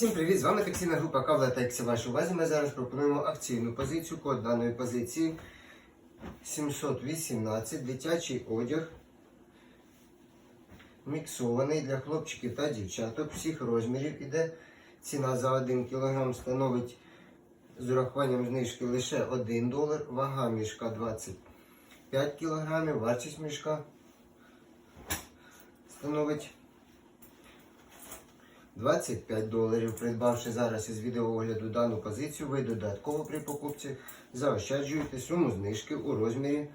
Всім привіт! З вами таксійна група Кавла Таксі. Вашій увазі ми зараз пропонуємо акційну позицію. Код даної позиції 718 дитячий одяг. Міксований для хлопчиків та дівчаток всіх розмірів іде. Ціна за 1 кг становить з урахуванням знижки лише 1 долар. Вага мішка 25 кг. Вартість мішка становить 25 доларів. Придбавши зараз із відеоогляду дану позицію, ви додатково при покупці заощаджуєте суму знижки у розмірі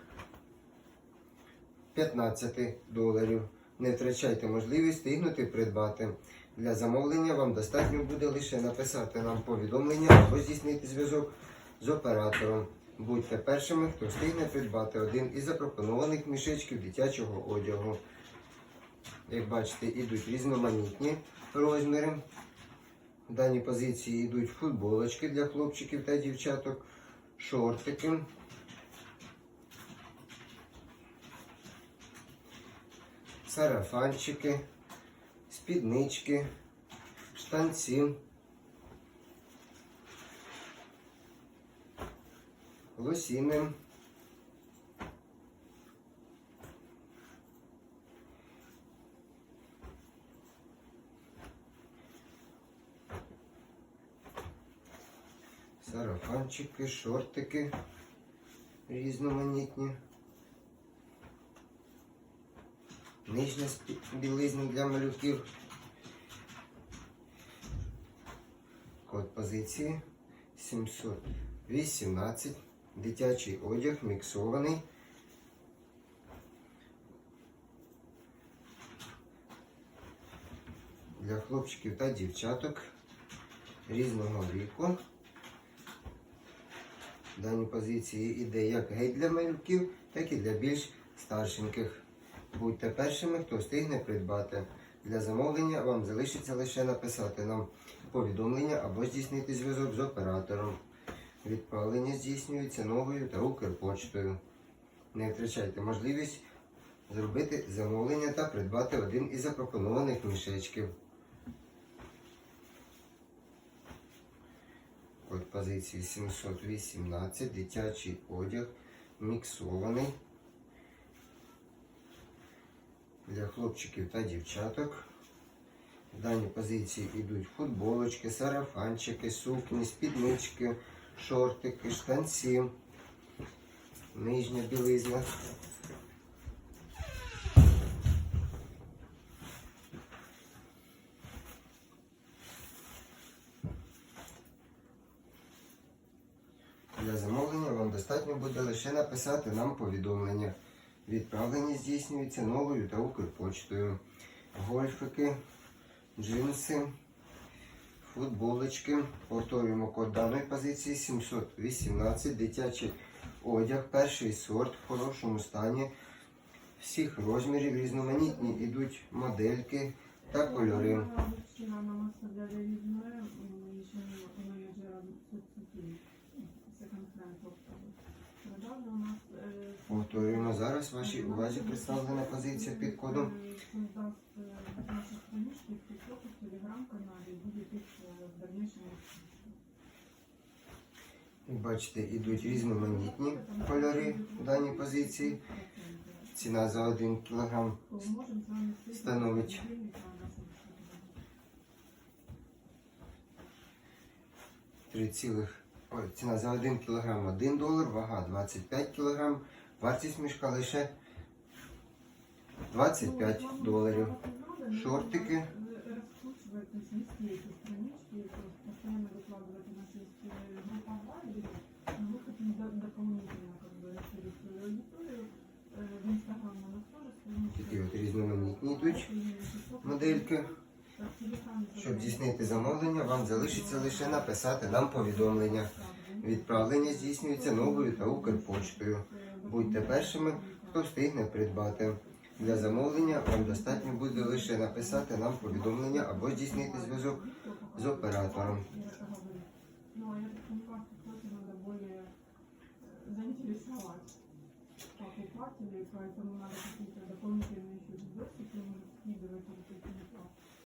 15 доларів. Не втрачайте можливість встигнути придбати. Для замовлення вам достатньо буде лише написати нам повідомлення або здійснити зв'язок з оператором. Будьте першими, хто встигне придбати один із запропонованих мішечків дитячого одягу. Як бачите, ідуть різноманітні розміри. В даній позиції йдуть футболочки для хлопчиків та дівчаток, шортики. Сарафанчики, спіднички, штанці, лосіни. Сарафанчики, шортики різноманітні. Нижня білизна для малюків. Код позиції 718. Дитячий одяг міксований. Для хлопчиків та дівчаток різного віку. В даній позиції іде як геть для малюків, так і для більш старшеньких. Будьте першими, хто встигне придбати. Для замовлення вам залишиться лише написати нам повідомлення або здійснити зв'язок з оператором. Відправлення здійснюється новою та Укрпочтою. Не втрачайте можливість зробити замовлення та придбати один із запропонованих мішечків. Код позиції 718, дитячий одяг, міксований для хлопчиків та дівчаток. В даній позиції йдуть футболочки, сарафанчики, сукні, спіднички, шортики, штанці, нижня білизна. Для замовлення вам достатньо буде лише написати нам повідомлення. Відправлення здійснюється новою та Укрпочтою. Гольфики, джинси, футболочки. Повторюємо код даної позиції 718. Дитячий одяг, перший сорт в хорошому стані. Всіх розмірів різноманітні йдуть модельки та кольори. У нас... е, Повторюємо зараз вашій увазі представлена позиція під кодом е, буде е, в дальнейшем Як бачите, йдуть різноманітні кольори в даній позиції. Ціна за 1 кг становить Три цілих. Ой, ціна за 1 кг 1 долар, вага 25 кг, вартість мішка лише 25 доларів. Шортики. Раскручивать, то есть вести эти странички, то есть постоянно выкладывать у нас есть э, группа Вайбер, но мы хотим до- дополнительно как бы расширить свою аудиторию. Э, В Инстаграм у нас тоже странички. Такі от різноманітні йдуть модельки. Щоб здійснити замовлення, вам залишиться лише написати нам повідомлення. Відправлення здійснюється новою та Укрпочтою. Будьте першими, хто встигне придбати. Для замовлення вам достатньо буде лише написати нам повідомлення або здійснити зв'язок з оператором. Ну, а я так поняла, что кто-то надо более э, заинтересовать покупателей, поэтому надо какие-то дополнительные еще видосики может скидывать или